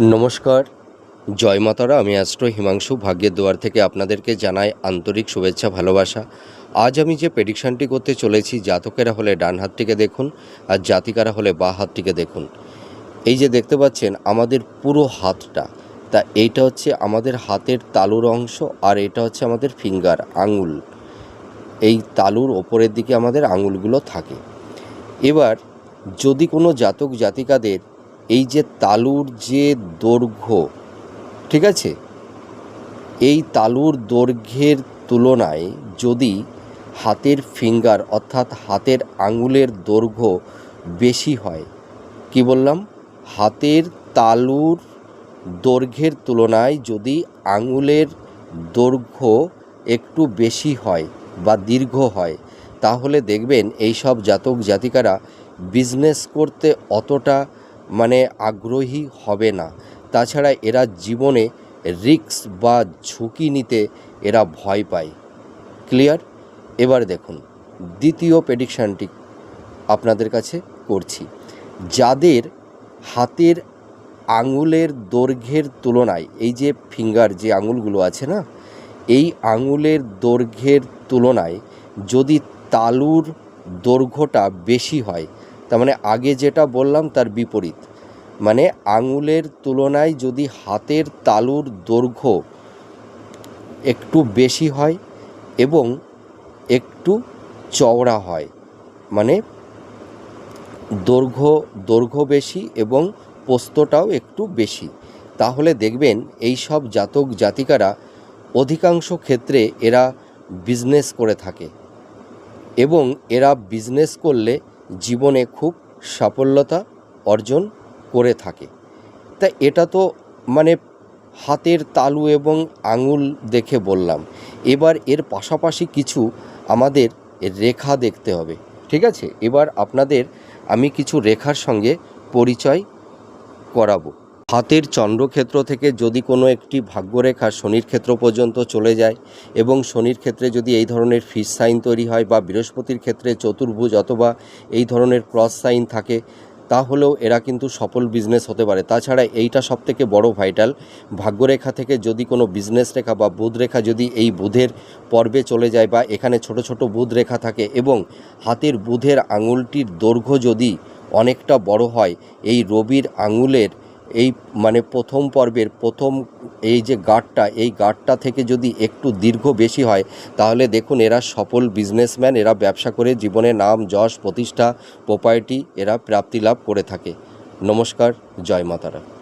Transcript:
নমস্কার। জয় মাতারা, আমি অ্যাস্ট্রো হিমাংশু। ভাগ্যের দুয়ার থেকে আপনাদেরকে জানাই আন্তরিক শুভেচ্ছা, ভালোবাসা। আজ আমি যে প্রেডিকশানটি করতে চলেছি, জাতকেরা হলে ডান হাতটিকে দেখুন আর জাতিকারা হলে বা হাতটিকে দেখুন। এই যে দেখতে পাচ্ছেন, আমাদের পুরো হাতটা। তা এইটা হচ্ছে আমাদের হাতের তালুর অংশ আর এটা হচ্ছে আমাদের ফিঙ্গার আঙুল। এই তালুর ওপরের দিকে আমাদের আঙুলগুলো থাকে। এবার যদি কোনো জাতক, জাতিকাদের এই যে তালুর যে দৈর্ঘ্য, ঠিক আছে? এই তালুর দৈর্ঘ্যের তুলনায় যদি হাতের ফিঙ্গার অর্থাৎ হাতের আঙুলের দৈর্ঘ্য বেশি হয়, কি বললাম? হাতের তালুর দৈর্ঘ্যের তুলনায় যদি আঙুলের দৈর্ঘ্য একটু বেশি হয় বা দীর্ঘ হয়, তাহলে দেখবেন এই সব জাতক জাতিকারা বিজনেস করতে অতটা মানে আগ্রহী হবে না। তাছাড়া এরা জীবনে রিস্ক বা ঝুঁকি নিতে এরা ভয় পায়। ক্লিয়ার? এবার দেখুন, দ্বিতীয় প্রেডিকশানটি আপনাদের কাছে করছি। যাদের হাতের আঙুলের দৈর্ঘ্যের তুলনায়, এই যে ফিঙ্গার যে আঙুলগুলো আছে না, এই আঙুলের দৈর্ঘ্যের তুলনায় যদি তালুর দৈর্ঘ্যটা বেশি হয় তার মানে আগে যেটা বললাম তার বিপরীত। মানে আঙুলের তুলনায় যদি হাতের তালুর দৈর্ঘ্য একটু বেশি হয় এবং একটু চওড়া হয় মানে দৈর্ঘ্য দৈর্ঘ্য বেশি এবং পোস্তটাও একটু বেশি, তাহলে দেখবেন এই সব জাতক জাতিকারা অধিকাংশ ক্ষেত্রে এরা বিজনেস করে থাকে এবং এরা বিজনেস করলে জীবনে খুব সাফল্যতা অর্জন করে থাকে। তা এটা তো মানে হাতের তালু এবং আঙুল দেখে বললাম। এবার এর পাশাপাশি কিছু আমাদের রেখা দেখতে হবে, ঠিক আছে? এবার আপনাদের আমি কিছু রেখার সঙ্গে পরিচয় করাবো। হাতের চন্দ্রক্ষেত্র থেকে যদি কোনো একটি ভাগ্যরেখা শনির ক্ষেত্র পর্যন্ত চলে যায় এবং শনির ক্ষেত্রে যদি এই ধরনের ফিস সাইন তৈরি হয় বা বৃহস্পতির ক্ষেত্রে চতুর্ভুজ অথবা এই ধরনের ক্রস সাইন থাকে, তাহলেও এরা কিন্তু সফল বিজনেস হতে পারে। তাছাড়া এইটা সবথেকে বড় ভাইটাল। ভাগ্যরেখা থেকে যদি কোনো বিজনেস রেখা বা বুধ রেখা যদি এই বুধের পর্বে চলে যায় বা এখানে ছোট ছোট বুধ রেখা থাকে এবং হাতের বুধের আঙুলটির দৈর্ঘ্য যদি অনেকটা বড় হয়, এই রবির আঙুলের এই মানে প্রথম পর্বের প্রথম এই যে গাঢ়টা এই গাঢ়টা থেকে যদি একটু দীর্ঘ বেশি হয়, তাহলে দেখুন এরা সফল বিজনেসম্যান এরা ব্যবসা করে জীবনে নাম, যশ, প্রতিষ্ঠা প্রোপার্টি এরা প্রাপ্তি লাভ করে থাকে। নমস্কার, জয় মাতারা।